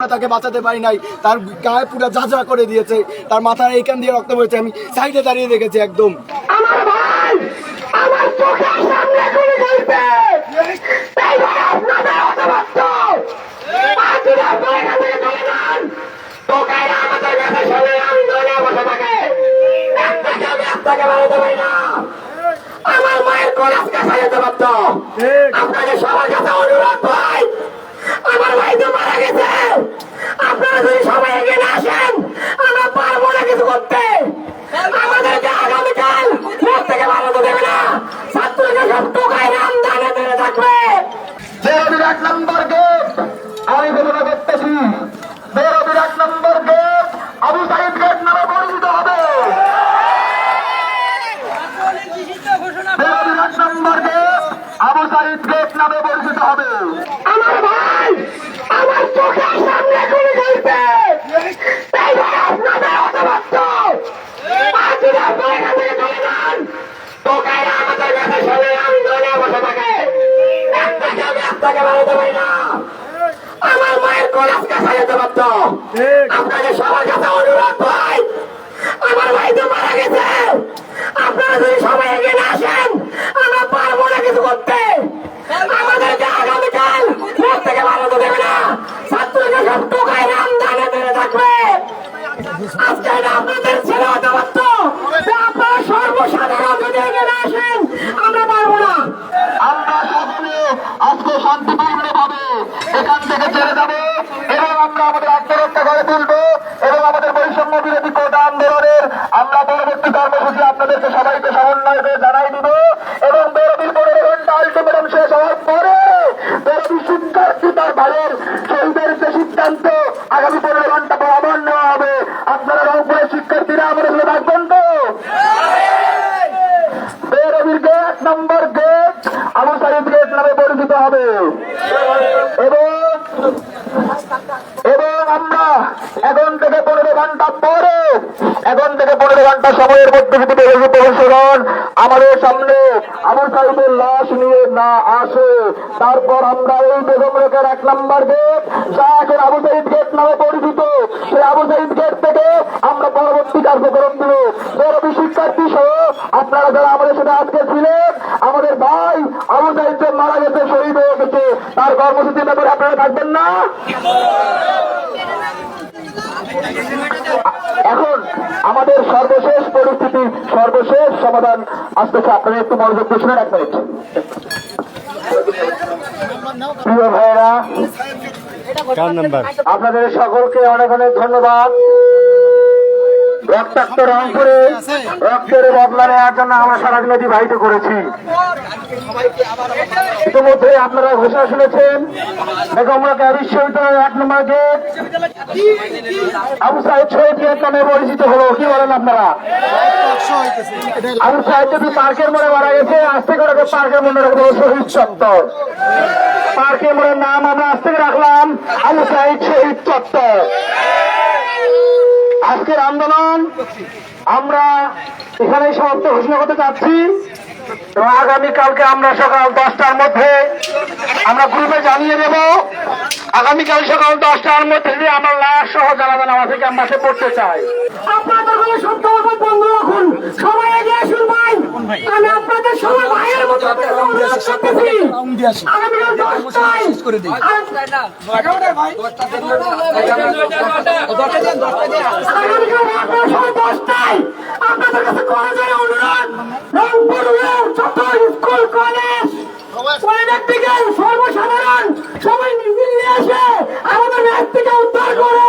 আমরা তাকে বাঁচাতে পারি নাই। তার গায়ে পুরো ঝাঁঝরা করে দিয়েছে। তার মাথার এইখান দিয়ে রক্ত পড়েছে আমি সাইডে দাঁড়িয়ে দেখেছি একদম। আপনাকে সবার কাছে অনুরোধ ভাই, আমার ভাই তো মারা গেছে। আপনারা যদি সবাই এগিয়ে না আসেন। আমরা পারব না কিছু করতে। আমাদেরকে আগামীকাল মুখ থেকে বাড়াতে দেবে না। ছাত্রকে সব টোকায় রামদানে মেরে থাকবে বেরোবির এক নম্বর গেট। আমি ঘোষণা করতেছি বেরোবির এক নম্বর গেট। আবু সাইদ গেট নামে পরিচিত হবে। বেরোবির এক নম্বর গেট। আবু সাইদ গেট নামে পরিচিত হবে। আমার ভাই আমার চোখের আপনাদের সবার কাছে অনুরোধ ভাই আমার ভাই তো মারা গেছে। আপনারা যদি সবাই এগিয়ে না আসেন আমরা পারব না কিছু করতে। আমাদেরকে আগামীকাল মুখ থেকে বাড়াতে দেবে না। ছাত্রকে সব টোকায় রামদানে মেরে থাকবে। আজকে আপনাদের ছেলে হতে পারত। আপনারা সর্বসাধারণ যদি এগিয়ে আসেন আমরা পারব না আমরা সকলে আজকে শান্তিপূর্ণ ভাবে এখান থেকে ছেড়ে যাব এবং আমরা আমাদের আত্মরক্ষা করে তুলব এবং আমাদের বৈষম্য বিরোধী কোটা আন্দোলনের আমরা পরবর্তী কর্মসূচি আপনাদেরকে সবাইকে সমন্বয় করে জানাই দিব এবং বেরোবির পনেরো ঘণ্টা শেষ হওয়ার পরে বেরোবি শিক্ষার্থী তার শহীদের যে সিদ্ধান্ত, আগামী পনেরো ঘণ্টা পর আবার নেওয়া হবে। আপনারা রংপুরের শিক্ষার্থীরা আমাদের সাথে থাকবেন তো? বেরোবির গেট নম্বর গেট আবু সাইদ গেট নামে পরিচিত হবে এবং এবং আমরা এখন থেকে পনেরো ঘণ্টা পরে এখন থেকে পনেরো ঘণ্টা সময়ের মধ্যে যদি প্রশাসন আমাদের সামনে আমার সাইদের লাশ নিয়ে না আসে। তারপর আমরা এই বেগম রোকের এক নম্বর গেট, যা এখন আবু সাইদ গেট নামে পরিচিত। সেই আবু সাইদ গেট থেকে আমরা পরবর্তী কার্যক্রম দিব। বেরোবি শিক্ষার্থী সহ আপনারা যারা আমাদের সাথে আজকে ছিলেন, আমাদের ভাই আবু সাইদ মারা গেছে, শহীদ হয়ে গেছে, তার কর্মসূচির ব্যাপারে আপনারা থাকবেন না? এখন আমাদের সর্বশেষ পরিস্থিতি সর্বশেষ সমাধান আসতেছে আপনারা একটু মনোযোগ দিয়ে শুনেন এক মিনিট। প্রিয় ভাইয়েরা আপনাদের সকলকে অনেক অনেক ধন্যবাদ। রক্তাক্ত রংপুরে, রক্তের বদলা নেওয়ার জন্য আমরা সারাদিন অতিবাহিত করেছি। ইতিমধ্যে আপনারা ঘোষণা শুনেছেন বেগমরা বিশ্ববিদ্যালয়ের এক নম্বর গেট। আবু সাহেব শহীদ গেট নামে পরিচিত হলো, কি বলেন আপনারা? আবু সাহেব যদি পার্কের মোড়ে মারা গেছে, আজ থেকে ওটাকে পার্কের মনে রাখব, শহীদ চত্বর। পার্কের মোড়ের নাম আমরা আজ থেকে রাখলাম, আবু সাহেব শহীদ চত্বর। আজকের আন্দোলন আমরা এখানেই সমস্ত ঘোষণা করতে চাচ্ছি আগামীকালকে আমরা সকাল দশটার মধ্যে আমরা গ্রুপে জানিয়ে দেব আগামীকাল সকাল দশটার মধ্যে যদি আমরা লাশ সহ জানাবেন আমার থেকে আমরা পড়তে চাই। আপনাদের কোনো সত্য কথা বন্ধ রাখুন। সবাই এগিয়ে আসুন ভাই। আমি আপনাদের সবাই ভাইয়ের মতো অনুরোধ করতেছি। আগামীকাল দশটায় আগামীকাল রাত সবাই দশটায় আপনাদের কাছে কলেজের অনুরোধ। রংপুরের যত স্কুল কলেজ পলিটেকনিক্যাল সর্বসাধারণ সবাই মিছিল নিয়ে এসে আমাদের ব্যাগ থেকে উদ্ধার করে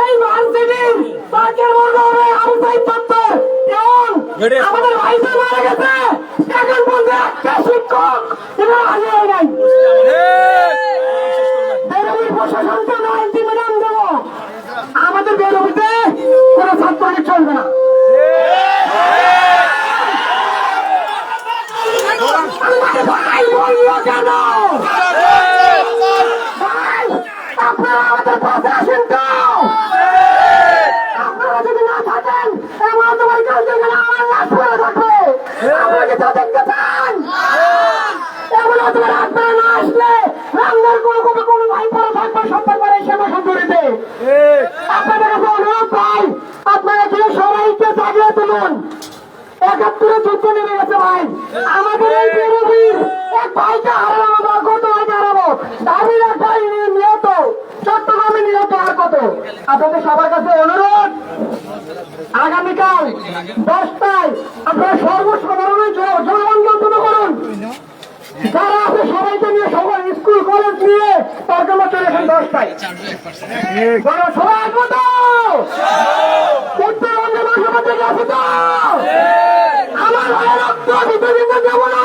এই ভার্সিটির পার্কের মধ্যে হবে আবু সাইদ চত্বর এবং আমাদের ভাইসে মারা গেছে। এখন বলতে একটা শিক্ষক এরা আগে নাই। বেরোবির প্রশাসনকে আমরা আলটিমেটাম দেব। আমাদের বেরোবিতে কোনো ছাত্রকে চলবে না। ভাই বলল কেন ভাই আপনারা আমাদের পাশে আসেন তো আপনারা যদি না থাকেন এমন তোমার কাছে গেলে আমার লাশ পড়ে থাকবে আপনারা কি তা দেখতে পান এমন তোমার আপনারা না আসলে রামদার কোনো কোনো কোনো ভাই পড়ে থাকবে সব ব্যাপারে সেবা সম্পর্কে আপনাদের কাছে অনুরোধ ভাই আপনারা এখানে সবাইকে জাগিয়ে একাত্তরে যুদ্ধ নেমে গেছে ভাই। আমাদের এই বীরবীর, এক ভাইকে হারাবো বা কত ভাইকে হারাবো? দাবির এক নিহত, চট্টগ্রামে নিহত, আর কত? আপনাদের সবার কাছে অনুরোধ, আগামীকাল দশটায় আপনারা সর্বসাধারণে জনগণ তুলে করুন। যারা আছে সবাইকে নিয়ে সবাই স্কুল, কলেজ নিয়ে তার জন্য চলে গেছেন দশটায়। সবাই আসব তো উত্তরবঙ্গে লোকসভা থেকে আসব তো আমার হয়ে রক্ত দিতে দিতে যাব না।